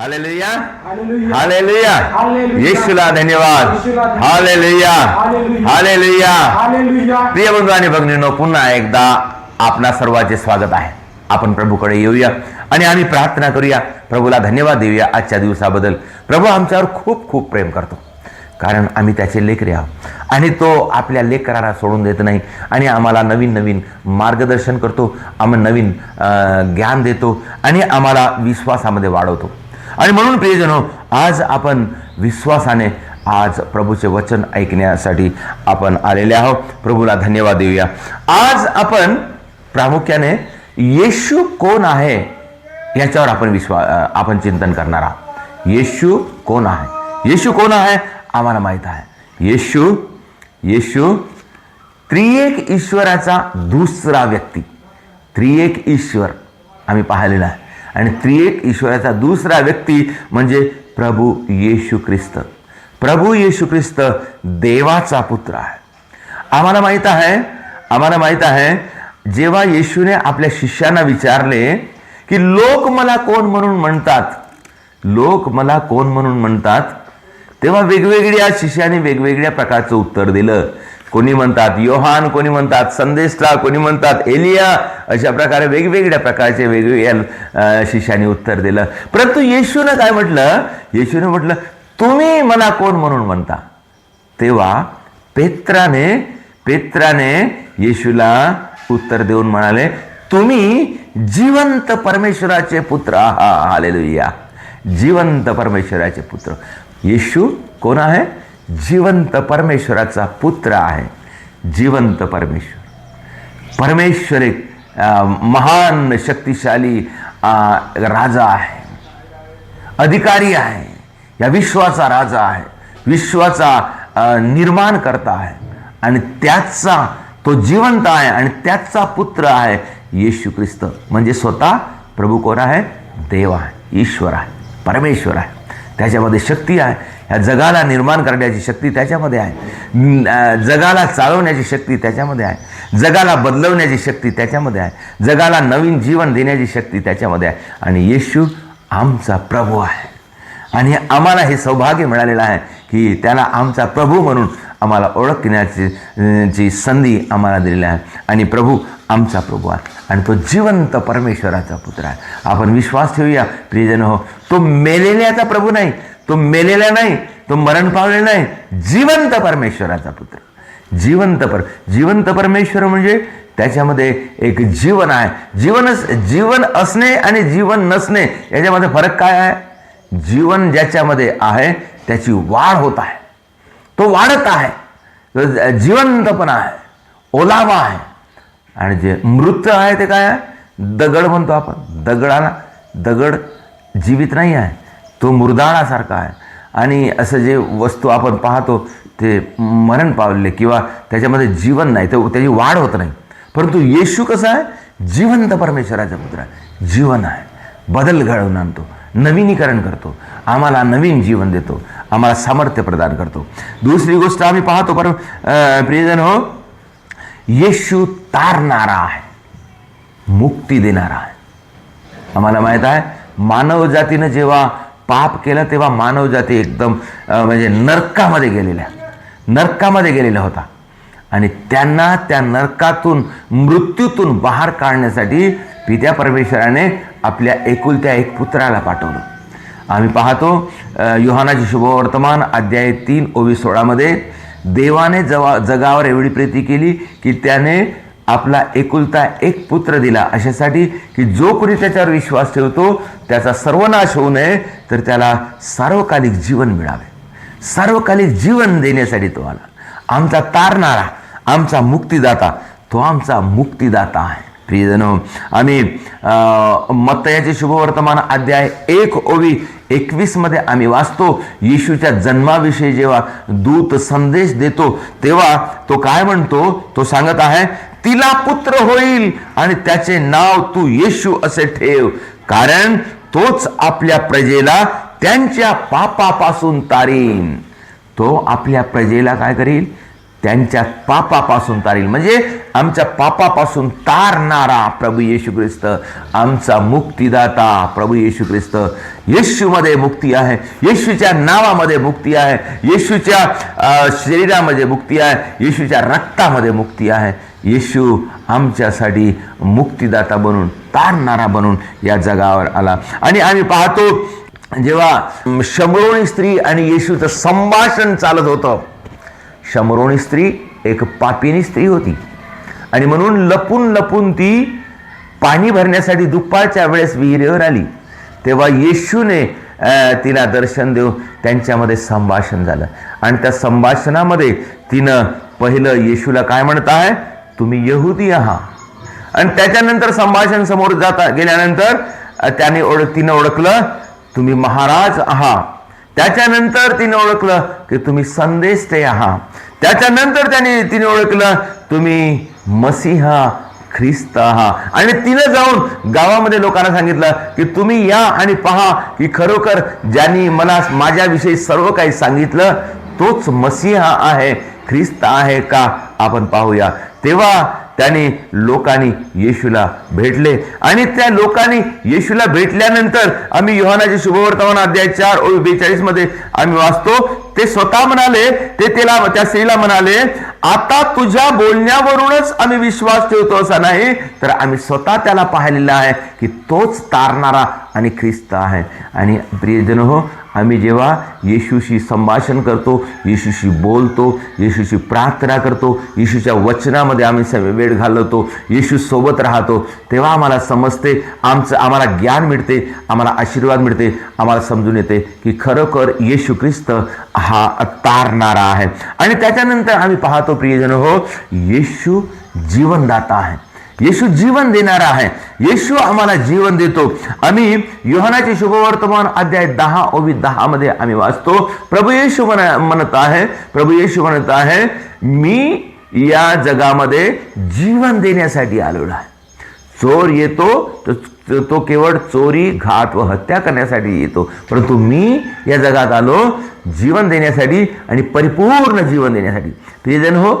Hallelujah हालेलुया. येशूला धन्यवाद. हालेलुया हालेलुया. प्रिय बंधू आणि भगिनींनो पुन्हा एकदा आपणा सर्वांचे स्वागत आहे. आपण प्रभूकडे येऊया आणि आम्ही प्रार्थना करूया. प्रभूला धन्यवाद देऊया आजच्या दिवसाबद्दल. प्रभू आमच्यावर खूप खूप प्रेम करतो. कारण आम्ही त्याचे लेकरे आहोत. आणि तो आपल्या लेकराला सोडून देत नाही आणि आम्हाला नवीन नवीन मार्गदर्शन करतो. आम्हाला नवीन ज्ञान देतो आणि आम्हाला विश्वासामध्ये वाढवतो. आणि म्हणून प्रियजनो आज आपण विश्वासाने आज प्रभूचे वचन ऐकण्यासाठी आपण आलेले आहोत. प्रभूला धन्यवाद देऊया. आज आपण प्रामुख्याने येशू कोण आहे याच्यावर आपण विश्वा आपण चिंतन करणार आहोत. येशू कोण आहे? येशू कोण आहे? आम्हाला माहीत आहे. येशू येशू त्रिएक ईश्वराचा दुसरा व्यक्ती. त्रिएक ईश्वर आम्ही पाहिलेला आहे. आणि त्रिएक ईश्वराचा दुसरा व्यक्ती म्हणजे प्रभू येशू ख्रिस्त. प्रभू येशू ख्रिस्त देवाचा पुत्र आहे. आम्हाला माहीत आहे आम्हाला माहीत आहे जेव्हा येशूने आपल्या शिष्यांना विचारले की लोक मला कोण म्हणून म्हणतात? लोक मला कोण म्हणून म्हणतात? तेव्हा वेगवेगळ्या शिष्याने वेगवेगळ्या प्रकारचं उत्तर दिलं. कोणी म्हणतात योहान कोणी म्हणतात संदेशला कोणी म्हणतात एलिया अशा प्रकारे वेगवेगळ्या प्रकारचे वेगवेगळ्या शिष्याने उत्तर दिलं. परंतु येशूनं काय म्हटलं? येशूने म्हटलं तुम्ही मला कोण म्हणून म्हणता? तेव्हा पेत्राने पेत्राने येशूला उत्तर देऊन म्हणाले तुम्ही जिवंत परमेश्वराचे पुत्र आहा हालेलुया. जिवंत परमेश्वराचे पुत्र. येशू कोण आहे? जिवंत परमेश्वराचा पुत्र आहे. जिवंत परमेश्वर. परमेश्वर एक महान शक्तिशाली राजा आहे. अधिकारी आहे. या विश्वाचा राजा आहे. विश्वाचा निर्माण करता आहे. आणि त्याचा तो जिवंत आहे आणि त्याचा पुत्र आहे येशू ख्रिस्त. म्हणजे स्वतः प्रभू कोण आहे? देव आहे. ईश्वर आहे. परमेश्वर आहे. त्याच्यामध्ये शक्ती आहे. ह्या जगाला निर्माण करण्याची शक्ती त्याच्यामध्ये आहे. जगाला चालवण्याची शक्ती त्याच्यामध्ये आहे. जगाला बदलवण्याची शक्ती त्याच्यामध्ये आहे. जगाला नवीन जीवन देण्याची शक्ती त्याच्यामध्ये आहे. आणि येशू आमचा प्रभू आहे. आणि आम्हाला हे सौभाग्य मिळालेलं आहे की त्याला आमचा प्रभू म्हणून आम्हाला ओळखण्याची अं, संधी आम्हाला दिलेली आहे. आणि प्रभू आमचा प्रभू आहे. आणि तो जिवंत परमेश्वराचा पुत्र आहे. आपण विश्वास ठेवूया प्रियजन हो तो मेलेल्याचा प्रभू नाही तो मेलेला नाही तो मरण पावलेला नाही जिवंत परमेश्वराचा पुत्र. जिवंत पर जिवंत परमेश्वर म्हणजे त्याच्यामध्ये एक जीवन आहे. जीवनच जीवन असणे आणि जीवन नसणे याच्यामध्ये फरक काय आहे? जीवन ज्याच्यामध्ये आहे त्याची वाढ होत आहे. तो वाढत आहे. जिवंतपणा आहे. ओलावा आहे. आणि जे मृत आहे ते काय आहे? दगड म्हणतो आपण. दगडाला दगड जीवित नाही आहे. तो मुरदाळासारखा आहे. आणि असं जे वस्तू आपण पाहतो ते मरण पावलेले किंवा त्याच्यामध्ये जीवन नाही तर त्याची वाढ होत नाही. परंतु येशू कसं आहे? जिवंत परमेश्वराचा पुत्र आहे. जीवन आहे. बदल घडवून आणतो. नवीनीकरण करतो. आम्हाला नवीन जीवन देतो. आम्हाला सामर्थ्य प्रदान करतो. दुसरी गोष्ट आम्ही पाहतो पर प्रियजन हो येशू तारणारा आहे. मुक्ती देणारा आहे. आम्हाला माहीत आहे मानव जातीनं जेव्हा पाप केलं तेव्हा मानव जाती एकदम म्हणजे नरकामध्ये गेलेल्या नरकामध्ये गेलेला होता. आणि त्यांना त्या नरकातून मृत्यूतून बाहेर काढण्यासाठी पित्या परमेश्वराने आपल्या एकुलत्या एक पुत्राला पाठवलं. आम्ही पाहतो युहानाची शुभवर्तमान अध्याय तीन ओवी सोळामध्ये देवाने जवा जगावर एवढी प्रीती केली की त्याने आपला एकुलता एक पुत्र दिला. अशासाठी की जो कोणी त्याच्यावर विश्वास ठेवतो त्याचा सर्वनाश होऊ नये तर त्याला सार्वकालिक जीवन मिळावे. सार्वकालिक जीवन देण्यासाठी तो आला. आमचा तारणारा आमचा मुक्तिदाता तो आमचा मुक्तिदाता आहे. प्रियजनो आम्ही अं, मत्तयाचे शुभवर्तमान अध्याय एक ओवी एकवीसमध्ये आम्ही वाचतो. येशूच्या जन्माविषयी जेव्हा दूत संदेश देतो तेव्हा तो काय म्हणतो? तो सांगत आहे तिला पुत्र होईल आणि त्याचे नाव तू येशू असे ठेव. कारण तोच आपल्या प्रजेला त्यांच्या पापापासून तारीन. तो आपल्या प्रजेला काय करील? त्यांच्या पापापासून तारील म्हणजे आमच्या पापापासून तारणारा प्रभू येशू ख्रिस्त आमचा मुक्तिदाता प्रभू येशू ख्रिस्त. येशूमध्ये मुक्ती आहे येशूच्या नावामध्ये मुक्ती आहे येशूच्या शरीरामध्ये मुक्ती आहे येशूच्या रक्तामध्ये मुक्ती आहे. येशू आमच्यासाठी मुक्तिदाता बनून तारणारा बनून या जगावर आला. आणि आम्ही पाहतो जेव्हा शमरोणी स्त्री आणि येशूचं संभाषण चालत होतं शमरोणी स्त्री एक पापिनी स्त्री होती. आणि म्हणून लपून लपून ती पाणी भरण्यासाठी दुपारच्या वेळेस विहिरीवर आली. तेव्हा येशूने तिला दर्शन देऊन त्यांच्यामध्ये संभाषण झालं. आणि त्या संभाषणामध्ये तिनं पहिलं येशूला काय म्हणत आहे? तुम्ही यहुदी आहात. आणि त्याच्यानंतर संभाषण समोर जाता गेल्यानंतर त्याने ओळख तिनं ओळखलं तुम्ही महाराज आहात. त्याच्यानंतर तिने ओळखलं की तुम्ही संदेश ते आहात. त्याच्यानंतर त्याने तिने ओळखलं तुम्ही मसीहा ख्रिस्त आहात. आणि तिनं जाऊन गावामध्ये लोकांना सांगितलं की तुम्ही या आणि पहा की खरोखर ज्यांनी मला माझ्याविषयी सर्व काही सांगितलं तोच मसीहा आहे. ख्रिस्त आहे का? आपण पाहूया. तेव्हा त्याने लोकांनी येशूला भेटले. आणि त्या लोकांनी येशूला भेटल्यानंतर आम्ही योहानाचे शुभवर्तमान अध्याय चार ओ बेचाळीसमध्ये आम्ही वाचतो. ते स्वतः म्हणाले ते त्याला त्या स्त्रीला म्हणाले आता तुझ्या बोलण्यावरूनच आम्ही विश्वास ठेवतो असा नाही तर आम्ही स्वतः त्याला पाहिलेला आहे की तोच तारणारा आणि ख्रिस्त आहे. आणि प्रियजन हो आम्ही जेव्हा येशूशी संभाषण करतो येशूशी बोलतो येशूशी प्रार्थना करतो येशूच्या वचनामध्ये आम्ही सगळे वेळ घालवतो येशूसोबत राहतो तेव्हा आम्हाला समजते आमचं आम्हाला ज्ञान मिळते आम्हाला आशीर्वाद मिळते आम्हाला समजून येते की खरोखर येशू ख्रिस्त हा तारणारा आहे. आणि त्याच्यानंतर आम्ही पाहतो प्रियजन हो येशू जीवनदाता आहे. येशू जीवन देणारा आहे. येशू आम्हाला जीवन देतो. आम्ही योहानाचे शुभवर्तमान अध्याय दहा ओवी दहा मध्ये आम्ही वाचतो. प्रभू येशू म्हण म्हणत आहे प्रभू येशू म्हणत आहे मी या जगामध्ये जीवन देण्यासाठी आलेलो आहे. चोर येतो तो तो केवळ चोरी घात व हत्या करण्यासाठी येतो. परंतु मी या जगात आलो जीवन देण्यासाठी आणि परिपूर्ण जीवन देण्यासाठी. प्रियजन हो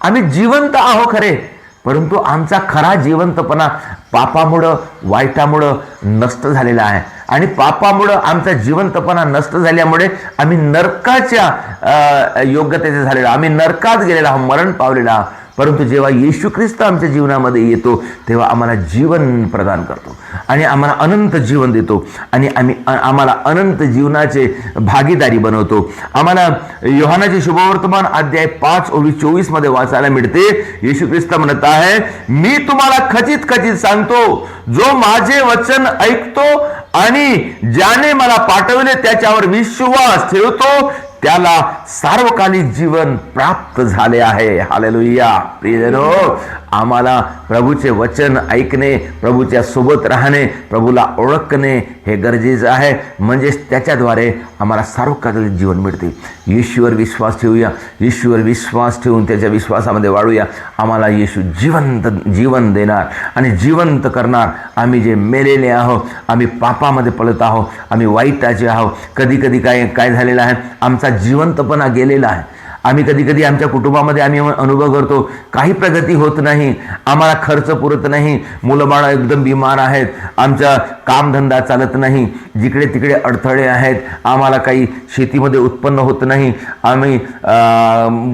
आम्ही जिवंत आहो खरे. परंतु आमचा खरा जिवंतपणा पापामुळं वाईटामुळं नष्ट झालेला आहे. आणि पापामुळं आमचा जिवंतपणा नष्ट झाल्यामुळे आम्ही नरकाच्या योग्यतेचे झालेलो आम्ही नरकात गेलेला आहोत मरण पावलेला आहोत. परंतु जेव्हा येशू ख्रिस्त आमच्या जीवनामध्ये येतो तेव्हा आम्हाला जीवन प्रदान करतो आणि आम्हाला अनंत जीवन देतो आणि आम्ही आम्हाला अनंत जीवनाचे भागीदारी बनवतो. आम्हाला योहानाचे शुभवर्तमान अध्याय पाच ओवी चोवीसमध्ये वाचायला मिळते. येशू ख्रिस्त म्हणत आहे मी तुम्हाला खचित खचित सांगतो जो माझे वचन ऐकतो आणि ज्याने मला पाठवले त्याच्यावर विश्वास ठेवतो त्याला सार्वकालिक जीवन प्राप्त झाले आहे. हालेलुया प्रियजनो आम्हाला प्रभूचे वचन ऐकणे प्रभूच्या सोबत राहणे प्रभूला ओळखणे हे गरजेचं आहे. म्हणजेच त्याच्याद्वारे आम्हाला सार्वकालिक जीवन मिळते. येशूवर विश्वास ठेवूया. येशूवर विश्वास ठेवून त्याच्या विश्वासामध्ये वाढूया. आम्हाला येशू जिवंत जीवन देणार आणि जिवंत करणार. आम्ही जे मेलेले आहोत आम्ही पापामध्ये पळत आहोत आम्ही वाईटाचे आहोत. कधी कधी काय काय झालेलं आहे? आमचा जिवंतपणा गेलेला आहे. आम्ही कधी कधी आमच्या कुटुंबामध्ये आम्ही अनुभव करतो काही प्रगती होत नाही आम्हाला खर्च पुरत नाही मुलंबाळं एकदम बिमार आहेत आमचा कामधंदा चालत नाही जिकडे तिकडे अडथळे आहेत आम्हाला काही शेतीमध्ये उत्पन्न होत नाही आम्ही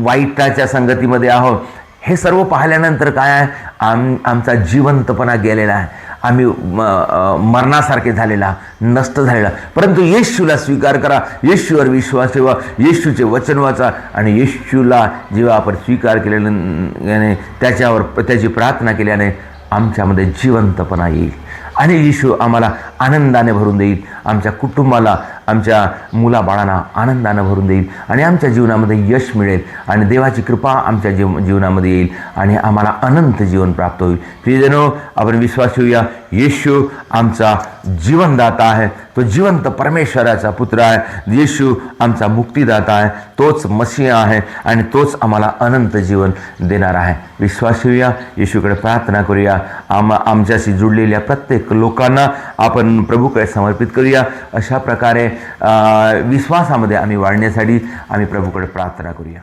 वाईटाच्या संगतीमध्ये आहोत. हे सर्व पाहिल्यानंतर काय आहे? आम आमचा जिवंतपणा गेलेला आहे. आम्ही म- मरणासारखे झालेला नष्ट झालेला. परंतु येशूला स्वीकार करा. येशूवर विश्वास ठेवा. येशूचे वचन वाचा आणि येशूला जेव्हा आपण स्वीकार केल्याने त्याच्यावर त्याची प्रार्थना केल्याने आमच्यामध्ये जिवंतपणा येईल. आणि येशू आम्हाला आनंदाने भरून देईल. आमच्या कुटुंबाला आमच्या मुलाबाळांना आनंदानं भरून देईल आणि आमच्या जीवनामध्ये यश मिळेल आणि देवाची कृपा आमच्या जीव जीवनामध्ये येईल आणि आम्हाला अनंत जीवन प्राप्त होईल. प्रियजनो आपण विश्वास ठेवूया येशू आमचा जीवनदाता आहे. तो जिवंत परमेश्वराचा पुत्र आहे. येशू आमचा मुक्तिदाता आहे. तोच मसीह आहे आणि तोच आम्हाला अनंत जीवन देणार आहे. विश्वास ठेवूया येशूकडे प्रार्थना करूया. आम आमच्याशी जुडलेल्या प्रत्येक लोकांना आपण प्रभूकडे समर्पित करूया. अशा प्रकारे विश्वासामध्ये आम्ही वाढण्यासाठी आम्ही प्रभूकडे प्रार्थना करूया.